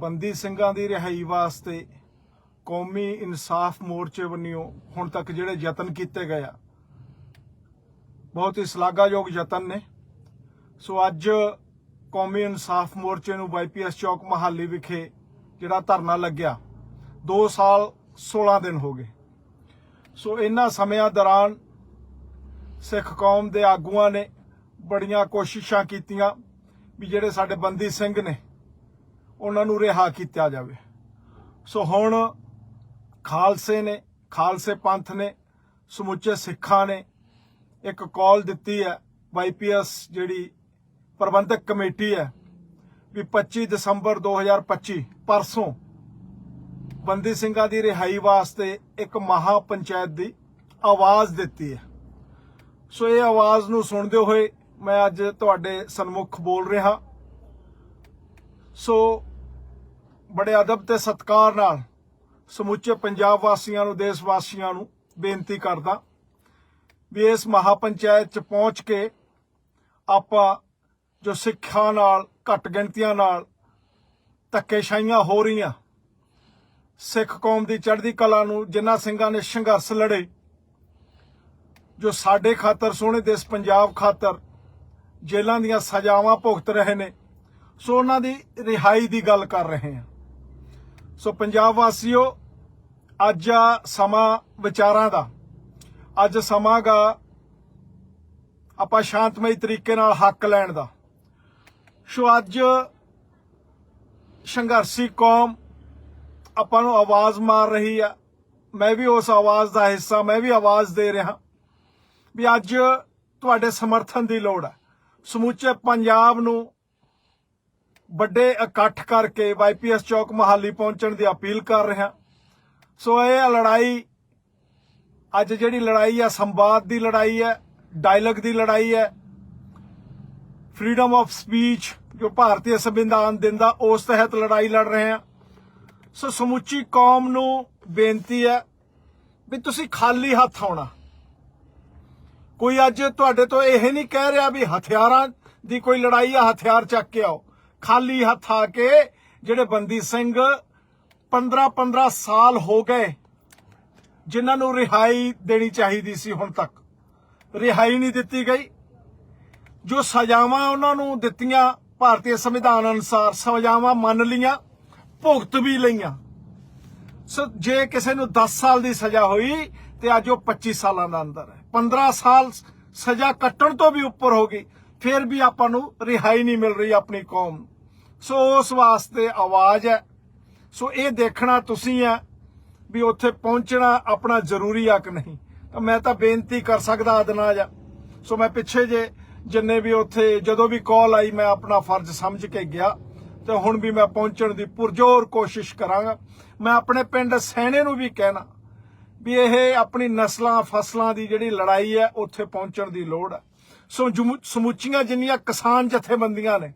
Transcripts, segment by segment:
ਬੰਦੀ ਸਿੰਘਾਂ ਦੀ ਰਿਹਾਈ ਵਾਸਤੇ ਕੌਮੀ ਇਨਸਾਫ ਮੋਰਚੇ ਵੱਲੋਂ ਹੁਣ ਤੱਕ ਜਿਹੜੇ ਯਤਨ ਕੀਤੇ ਗਏ ਆ, ਬਹੁਤ ਹੀ ਸ਼ਲਾਘਾਯੋਗ ਯਤਨ ਨੇ। ਸੋ ਅੱਜ ਕੌਮੀ ਇਨਸਾਫ ਮੋਰਚੇ ਨੂੰ ਵਾਈਪੀਐਸ ਚੌਕ ਮਹਾਲੀ ਵਿਖੇ ਜਿਹੜਾ ਧਰਨਾ ਲੱਗਿਆ 2 ਸਾਲ 16 ਦਿਨ ਹੋ ਗਏ। ਸੋ ਇਹਨਾਂ ਸਮਿਆਂ ਦੌਰਾਨ ਸਿੱਖ ਕੌਮ ਦੇ ਆਗੂਆਂ ਨੇ ਬੜੀਆਂ ਕੋਸ਼ਿਸ਼ਾਂ ਕੀਤੀਆਂ ਵੀ ਜਿਹੜੇ ਸਾਡੇ ਬੰਦੀ ਸਿੰਘ ਨੇ ਉਹਨਾਂ ਨੂੰ ਰਿਹਾ ਕੀਤਾ ਜਾਵੇ। ਸੋ ਹੁਣ ਖਾਲਸੇ ਨੇ, ਖਾਲਸੇ ਪੰਥ ਨੇ, ਸਮੁੱਚੇ ਸਿੱਖਾਂ ਨੇ ਇੱਕ ਕਾਲ ਦਿੱਤੀ ਹੈ ਵਾਈਪੀਐਸ ਜਿਹੜੀ ਪ੍ਰਬੰਧਕ ਕਮੇਟੀ ਹੈ, ਵੀ 25 ਦਸੰਬਰ 2025 ਪਰਸੋਂ ਬੰਦੀ ਸਿੰਘਾਂ ਦੀ ਰਿਹਾਈ ਵਾਸਤੇ ਇੱਕ ਮਹਾ ਪੰਚਾਇਤ ਦੀ ਆਵਾਜ਼ ਦਿੱਤੀ ਹੈ। ਸੋ ਇਹ ਆਵਾਜ਼ ਨੂੰ ਸੁਣਦੇ ਹੋਏ ਮੈਂ ਅੱਜ ਤੁਹਾਡੇ ਸਨਮੁਖ ਬੋਲ ਰਿਹਾ। ਸੋ ਬੜੇ ਅਦਬ ਤੇ ਸਤਕਾਰ ਨਾਲ ਸਮੁੱਚੇ ਪੰਜਾਬ ਵਾਸੀਆਂ ਨੂੰ, ਦੇਸ਼ ਵਾਸੀਆਂ ਨੂੰ ਬੇਨਤੀ ਕਰਦਾ ਵੀ ਇਸ ਮਹਾ ਪੰਚਾਇਤ ਚ ਪਹੁੰਚ ਕੇ ਆਪਾਂ ਜੋ ਸਿੱਖਾਂ ਨਾਲ, ਘੱਟ ਗਿਣਤੀਆਂ ਨਾਲ ਧੱਕੇਸ਼ਾਹੀਆਂ ਹੋ ਰਹੀਆਂ, ਸਿੱਖ ਕੌਮ ਦੀ ਚੜ੍ਹਦੀ ਕਲਾ ਨੂੰ, ਜਿਨ੍ਹਾਂ ਸਿੰਘਾਂ ਨੇ ਸੰਘਰਸ਼ ਲੜੇ, ਜੋ ਸਾਡੇ ਖਾਤਰ ਸੋਹਣੇ ਦੇਸ਼ ਪੰਜਾਬ ਖਾਤਰ ਜੇਲ੍ਹਾਂ ਦੀਆਂ ਸਜ਼ਾਵਾਂ ਭੁਗਤ ਰਹੇ ਨੇ ਸੋ ਉਹਨਾਂ ਦੀ ਰਿਹਾਈ ਦੀ ਗੱਲ ਕਰ ਰਹੇ ਹਾਂ। ਸੋ ਪੰਜਾਬ ਵਾਸੀਓ, ਅੱਜ ਆ ਸਮਾਂ ਵਿਚਾਰਾਂ ਦਾ। ਅੱਜ ਸਮਾਂ ਗਾ ਆਪਾਂ ਸ਼ਾਂਤਮਈ ਤਰੀਕੇ ਨਾਲ ਹੱਕ ਲੈਣ ਦਾ। ਸੋ ਅੱਜ ਸੰਘਰਸ਼ੀ ਕੌਮ ਆਪਾਂ ਨੂੰ ਆਵਾਜ਼ ਮਾਰ ਰਹੀ ਆ। ਮੈਂ ਵੀ ਉਸ ਆਵਾਜ਼ ਦਾ ਹਿੱਸਾ, ਮੈਂ ਵੀ ਆਵਾਜ਼ ਦੇ ਰਿਹਾ। ਵੀ ਅੱਜ ਤੁਹਾਡੇ ਸਮਰਥਨ ਦੀ ਲੋੜ ਹੈ ਸਮੁੱਚੇ ਪੰਜਾਬ ਨੂੰ ਵੱਡੇ ਇਕੱਠ ਕਰਕੇ ਵਾਈਪੀਐਸ ਚੌਕ ਮਹਾਲੀ ਪਹੁੰਚਣ ਦੀ ਅਪੀਲ ਕਰ ਰਿਹਾ ਸੋ ਇਹ ਲੜਾਈ, ਅੱਜ ਜਿਹੜੀ ਲੜਾਈ ਹੈ ਸੰਵਾਦ ਦੀ ਲੜਾਈ ਹੈ ਡਾਇਲੌਗ ਦੀ ਲੜਾਈ ਹੈ ਫਰੀडम ਆਫ ਸਪੀਚ ਜੋ ਭਾਰਤੀ ਸੰਵਿਧਾਨ ਦਿੰਦਾ, ਉਸ ਤਹਿਤ ਲੜਾਈ ਲੜ ਰਹੇ ਹਾਂ। ਸੋ ਸਮੁੱਚੀ ਕੌਮ ਨੂੰ ਬੇਨਤੀ ਹੈ ਵੀ ਤੁਸੀਂ ਖਾਲੀ ਹੱਥ ਆਉਣਾ। ਕੋਈ ਅੱਜ ਤੁਹਾਡੇ ਤੋਂ ਇਹ ਨਹੀਂ ਕਹਿ ਰਿਹਾ ਵੀ ਹਥਿਆਰਾਂ ਦੀ ਕੋਈ ਲੜਾਈ ਆ, ਹਥਿਆਰ ਚੱਕ ਕੇ ਆਓ। ਖਾਲੀ ਹੱਥ ਆ ਕੇ ਜਿਹੜੇ ਬੰਦੀ ਸਿੰਘ 15 15 ਸਾਲ ਹੋ ਗਏ ਜਿਨ੍ਹਾਂ ਨੂੰ ਰਿਹਾਈ ਦੇਣੀ ਚਾਹੀਦੀ ਸੀ ਹੁਣ ਤੱਕ। ਰਿਹਾਈ ਨਹੀਂ ਦਿੱਤੀ ਗਈ। ਜੋ ਸਜ਼ਾਵਾਂ ਉਹਨਾਂ ਨੂੰ ਦਿੱਤੀਆਂ ਭਾਰਤੀ ਸੰਵਿਧਾਨ ਅਨੁਸਾਰ, ਸਜ਼ਾਵਾਂ ਮੰਨ ਲੀਆਂ ਭੁਗਤ ਵੀ ਲਈਆਂ। ਸੋ ਜੇ ਕਿਸੇ ਨੂੰ 10 ਸਾਲ ਦੀ ਸਜ਼ਾ ਹੋਈ, ਤੇ ਅੱਜ ਉਹ 25 ਸਾਲਾਂ ਦਾ ਅੰਦਰ ਹੈ। 15 ਸਾਲ ਸਜ਼ਾ ਕੱਟਣ ਤੋਂ ਵੀ ਉੱਪਰ ਹੋ ਗਈ। ਫਿਰ ਵੀ ਆਪਾਂ ਨੂੰ ਰਿਹਾਈ ਨਹੀਂ ਮਿਲ ਰਹੀ ਆਪਣੀ ਕੌਮ। ਸੋ ਉਸ ਵਾਸਤੇ ਆਵਾਜ਼ ਹੈ। ਸੋ ਇਹ ਦੇਖਣਾ ਤੁਸੀਂ ਆ ਵੀ ਉੱਥੇ ਪਹੁੰਚਣਾ ਆਪਣਾ ਜ਼ਰੂਰੀ ਆ ਕਿ ਨਹੀਂ। ਤਾਂ ਮੈਂ ਤਾਂ ਬੇਨਤੀ ਕਰ ਸਕਦਾ ਅਦਨਾ ਜਾ ਸੋ ਮੈਂ ਪਿੱਛੇ ਜੇ ਜਿੰਨੇ ਵੀ ਉੱਥੇ ਜਦੋਂ ਵੀ ਕਾਲ ਆਈ, ਮੈਂ ਆਪਣਾ ਫਰਜ਼ ਸਮਝ ਕੇ ਗਿਆ। ਤੇ ਹੁਣ ਵੀ ਮੈਂ ਪਹੁੰਚਣ ਦੀ ਪੁਰਜੋਰ ਕੋਸ਼ਿਸ਼ ਕਰਾਂਗਾ। ਮੈਂ ਆਪਣੇ ਪਿੰਡ ਸੈਣੇ ਨੂੰ ਵੀ ਕਹਿਣਾ ਵੀ ਇਹ ਆਪਣੀ ਨਸਲਾਂ, ਫਸਲਾਂ ਦੀ ਜਿਹੜੀ ਲੜਾਈ ਹੈ, ਉੱਥੇ ਪਹੁੰਚਣ ਦੀ ਲੋੜ ਹੈ। ਸੋ ਜਮੂ- ਸਮੁੱਚੀਆਂ ਜਿੰਨੀਆਂ ਕਿਸਾਨ ਜਥੇਬੰਦੀਆਂ ਨੇ,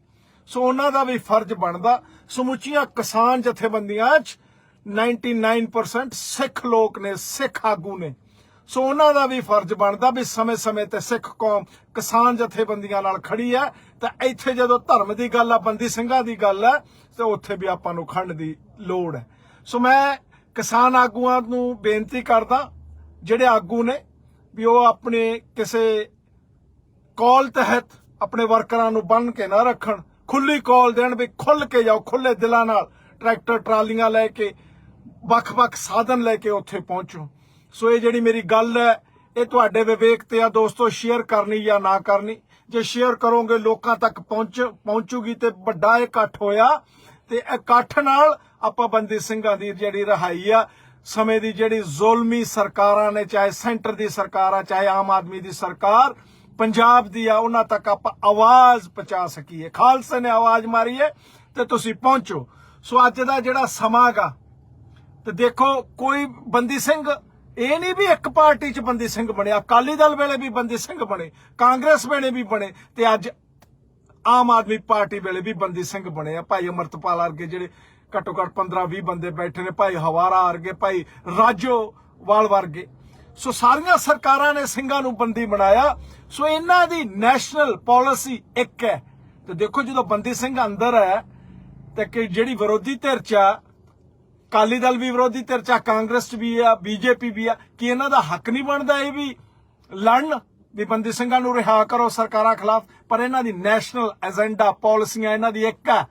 ਸੋ ਉਹਨਾਂ ਦਾ ਵੀ ਫਰਜ਼ ਬਣਦਾ, ਸਮੁੱਚੀਆਂ ਕਿਸਾਨ ਜਥੇਬੰਦੀਆਂ 'ਚ 99% ਸਿੱਖ ਲੋਕ ਨੇ, ਸਿੱਖ ਆਗੂ ਨੇ। ਸੋ ਉਹਨਾਂ ਦਾ ਵੀ ਫਰਜ਼ ਬਣਦਾ ਵੀ ਸਮੇਂ-ਸਮੇਂ ਤੇ ਸਿੱਖ ਕੌਮ ਕਿਸਾਨ ਜਥੇਬੰਦੀਆਂ ਨਾਲ ਖੜੀ ਹੈ। ਤਾਂ ਇੱਥੇ ਜਦੋਂ ਧਰਮ ਦੀ ਗੱਲ ਆ, ਬੰਦੀ ਸਿੰਘਾਂ ਦੀ ਗੱਲ ਹੈ ਤੇ ਉੱਥੇ ਵੀ ਆਪਾਂ ਨੂੰ ਖੰਡ ਦੀ ਲੋੜ ਹੈ। ਸੋ ਮੈਂ ਕਿਸਾਨ ਆਗੂਆਂ ਨੂੰ ਬੇਨਤੀ ਕਰਦਾ, ਜਿਹੜੇ ਆਗੂ ਨੇ, ਵੀ ਉਹ ਆਪਣੇ ਕਿਸੇ ਕਾਲ ਤਹਿਤ ਆਪਣੇ ਵਰਕਰਾਂ ਨੂੰ ਬੰਨ ਕੇ ਨਾ ਰੱਖਣ, ਖੁੱਲੀ ਕਾਲ ਦੇਣ ਵੀ ਖੁੱਲ ਕੇ ਜਾਓ ਖੁੱਲੇ ਦਿਲਾਂ ਨਾਲ ਟਰੈਕਟਰ, ਟਰਾਲੀਆਂ ਲੈ ਕੇ, ਵੱਖ-ਵੱਖ ਸਾਧਨ ਲੈ ਕੇ ਉੱਥੇ ਪਹੁੰਚੋ। ਸੋ ਇਹ ਜਿਹੜੀ ਮੇਰੀ ਗੱਲ ਹੈ, ਇਹ ਤੁਹਾਡੇ ਵਿਵੇਕ ਤੇ ਆ ਦੋਸਤੋ, ਸ਼ੇਅਰ ਕਰਨੀ ਜਾਂ ਨਾ ਕਰਨੀ। ਜੇ ਸ਼ੇਅਰ ਕਰੋਗੇ, ਲੋਕਾਂ ਤੱਕ ਪਹੁੰਚ, ਪਹੁੰਚੂਗੀ ਤੇ ਵੱਡਾ ਇਕੱਠ ਹੋਇਆ। ਤੇ ਇਕੱਠ ਨਾਲ ਆਪਾਂ ਬੰਦੀ ਸਿੰਘਾਂ ਦੀ ਜਿਹੜੀ ਰਹਾਈ ਆ, ਸਮੇਂ ਦੀ ਜਿਹੜੀ ਜ਼ੁਲਮੀ ਸਰਕਾਰਾਂ ਨੇ, ਚਾਹੇ ਸੈਂਟਰ ਦੀ ਸਰਕਾਰ ਆ, ਚਾਹੇ ਆਮ ਆਦਮੀ ਦੀ ਸਰਕਾਰ ਪੰਜਾਬ ਦੀ ਆ, ਉਹਨਾਂ ਤੱਕ ਆਪਾਂ ਆਵਾਜ਼ ਪਹੁੰਚਾ ਸਕੀਏ। ਖਾਲਸੇ ਨੇ ਆਵਾਜ਼ ਮਾਰੀ ਹੈ ਤੇ ਤੁਸੀਂ ਪਹੁੰਚੋ। ਸੋ ਅੱਜ ਦਾ ਜਿਹੜਾ ਸਮਾਂ ਗਾ, ਤੇ ਦੇਖੋ, ਕੋਈ ਬੰਦੀ ਸਿੰਘ, ਇਹ ਨਹੀਂ ਵੀ ਇੱਕ ਪਾਰਟੀ 'ਚ ਬੰਦੀ ਸਿੰਘ ਬਣਿਆ ਅਕਾਲੀ ਦਲ ਵੇਲੇ ਵੀ ਬੰਦੀ ਸਿੰਘ ਬਣੇ, ਕਾਂਗਰਸ ਵੇਲੇ ਵੀ ਬਣੇ, ਤੇ ਅੱਜ ਆਮ ਆਦਮੀ ਪਾਰਟੀ ਵੇਲੇ ਵੀ ਬੰਦੀ ਸਿੰਘ ਬਣੇ ਆ। ਭਾਈ ਅਮਰਤਪਾਲ ਵਰਗੇ ਜਿਹੜੇ ਘੱਟੋ ਘੱਟ 15 20 ਬੰਦੇ ਬੈਠੇ ਨੇ, ਭਾਈ ਹਵਾਰਾ ਵਰਗੇ, ਭਾਈ ਰਾਜੋਵਾਲ ਵਰਗੇ। ਸੋ ਸਾਰੀਆਂ ਸਰਕਾਰਾਂ ਨੇ ਸਿੰਘਾਂ ਨੂੰ ਬੰਦੀ ਬਣਾਇਆ। ਸੋ ਇਹਨਾਂ ਦੀ ਨੈਸ਼ਨਲ ਪਾਲਿਸੀ ਇੱਕ ਹੈ। ਤੇ ਦੇਖੋ ਜਦੋਂ ਬੰਦੀ ਸਿੰਘ ਅੰਦਰ ਹੈ, ਤੇ ਕਿ ਜਿਹੜੀ ਵਿਰੋਧੀ ਧਿਰ ਚ ਆ ਕਾਲੀ ਦਲ ਵੀ ਵਿਰੋਧੀ ਧਿਰ ਚ ਆ, ਕਾਂਗਰਸ ਚ ਵੀ ਆ, ਬੀਜੇਪੀ ਵੀ ਆ, ਕਿ ਇਹਨਾਂ ਦਾ ਹੱਕ ਨਹੀਂ ਬਣਦਾ ਇਹ ਵੀ ਲੜਨ ਵੀ ਬੰਦੀ ਸਿੰਘਾਂ ਨੂੰ ਰਿਹਾ ਕਰੋ ਸਰਕਾਰਾਂ ਖਿਲਾਫ। ਪਰ ਇਹਨਾਂ ਦੀ ਨੈਸ਼ਨਲ ਏਜੰਡਾ ਪਾਲਿਸੀਆਂ ਇਹਨਾਂ ਦੀ ਇੱਕ ਆ।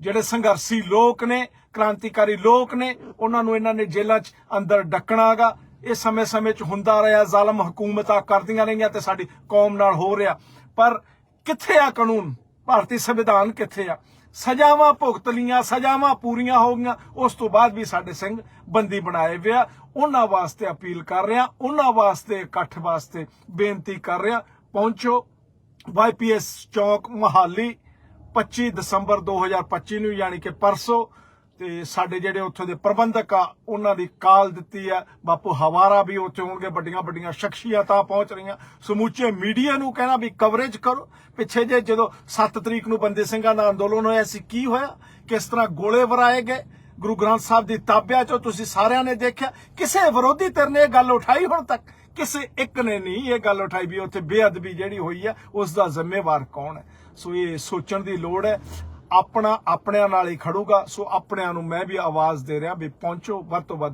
ਜਿਹੜੇ ਸੰਘਰਸ਼ੀ ਲੋਕ ਨੇ, ਕ੍ਰਾਂਤੀਕਾਰੀ ਲੋਕ ਨੇ, ਉਹਨਾਂ ਨੂੰ ਇਹਨਾਂ ਨੇ ਜੇਲ੍ਹਾਂ 'ਚ ਅੰਦਰ ਡੱਕਣਾਗਾ। ਇਹ ਸਮੇਂ-ਸਮੇਂ 'ਚ ਹੁੰਦਾ ਰਿਹਾ, ਜ਼ਾਲਮ ਹਕੂਮਤਾਂ ਕਰਦੀਆਂ ਰਹੀਆਂ ਤੇ ਸਾਡੀ ਕੌਮ ਨਾਲ ਹੋ ਰਿਹਾ। ਪਰ ਕਿੱਥੇ ਆ ਕਾਨੂੰਨ? ਭਾਰਤੀ ਸੰਵਿਧਾਨ ਕਿੱਥੇ ਆ? ਸਜ਼ਾਵਾਂ ਭੁਗਤ ਲੀਆਂ, ਸਜ਼ਾਵਾਂ ਪੂਰੀਆਂ ਹੋ ਗਈਆਂ, ਉਸ ਤੋਂ ਬਾਅਦ ਵੀ ਸਾਡੇ ਸਿੰਘ ਬੰਦੀ ਬਣਾਏ ਵਿਆ ਉਹਨਾਂ ਵਾਸਤੇ ਅਪੀਲ ਕਰ ਰਿਹਾ, ਉਹਨਾਂ ਵਾਸਤੇ ਇਕੱਠ ਵਾਸਤੇ ਬੇਨਤੀ ਕਰ ਰਿਹਾ। ਪਹੁੰਚੋ ਵਾਈਪੀਐਸ ਚੌਕ ਮਹਾਲੀ 25 ਦਸੰਬਰ 2025 ਨੂੰ, ਯਾਨੀ ਕਿ ਪਰਸੋ ਤੇ ਸਾਡੇ ਜਿਹੜੇ ਉੱਥੋਂ ਦੇ ਪ੍ਰਬੰਧਕ ਆ, ਉਹਨਾਂ ਦੀ ਕਾਲ ਦਿੱਤੀ ਆ। ਬਾਪੂ ਹਵਾਰਾ ਵੀ ਉੱਥੇ ਹੋਣਗੇ ਵੱਡੀਆਂ ਵੱਡੀਆਂ ਸ਼ਖਸੀਅਤਾਂ ਪਹੁੰਚ ਰਹੀਆਂ। ਸਮੁੱਚੇ ਮੀਡੀਆ ਨੂੰ ਕਹਿਣਾ ਵੀ ਕਵਰੇਜ ਕਰੋ। ਪਿੱਛੇ ਜੇ ਜਦੋਂ 7 ਤਰੀਕ ਨੂੰ ਬੰਦੇ ਸਿੰਘਾਂ ਦਾ ਅੰਦੋਲਨ ਹੋਇਆ ਸੀ, ਕੀ ਹੋਇਆ? ਕਿਸ ਤਰ੍ਹਾਂ ਗੋਲੇ ਵਰਾਏ ਗਏ? ਗੁਰੂ ਗ੍ਰੰਥ ਸਾਹਿਬ ਦੀ ਤਾਬਿਆ ਚੋਂ ਤੁਸੀਂ ਸਾਰਿਆਂ ਨੇ ਦੇਖਿਆ, ਕਿਸੇ ਵਿਰੋਧੀ ਧਿਰ ਨੇ ਇਹ ਗੱਲ ਉਠਾਈ ਹੁਣ ਤੱਕ? ਕਿਸੇ ਇੱਕ ਨੇ ਨਹੀਂ ਇਹ ਗੱਲ ਉਠਾਈ ਵੀ ਉੱਥੇ ਬੇਅਦਬੀ ਜਿਹੜੀ ਹੋਈ ਹੈ ਉਸ ਦਾ ਜ਼ਿੰਮੇਵਾਰ ਕੌਣ ਹੈ? ਸੋ ਇਹ ਸੋਚਣ ਦੀ ਲੋੜ ਹੈ। ਆਪਣਾ ਆਪਣਿਆਂ ਨਾਲ ਹੀ ਖੜੂਗਾ, ਸੋ ਆਪਣਿਆਂ ਨੂੰ ਮੈਂ ਵੀ ਆਵਾਜ਼ ਦੇ ਰਿਹਾ ਵੀ ਪਹੁੰਚੋ, ਵੱਧ ਤੋਂ ਵੱਧ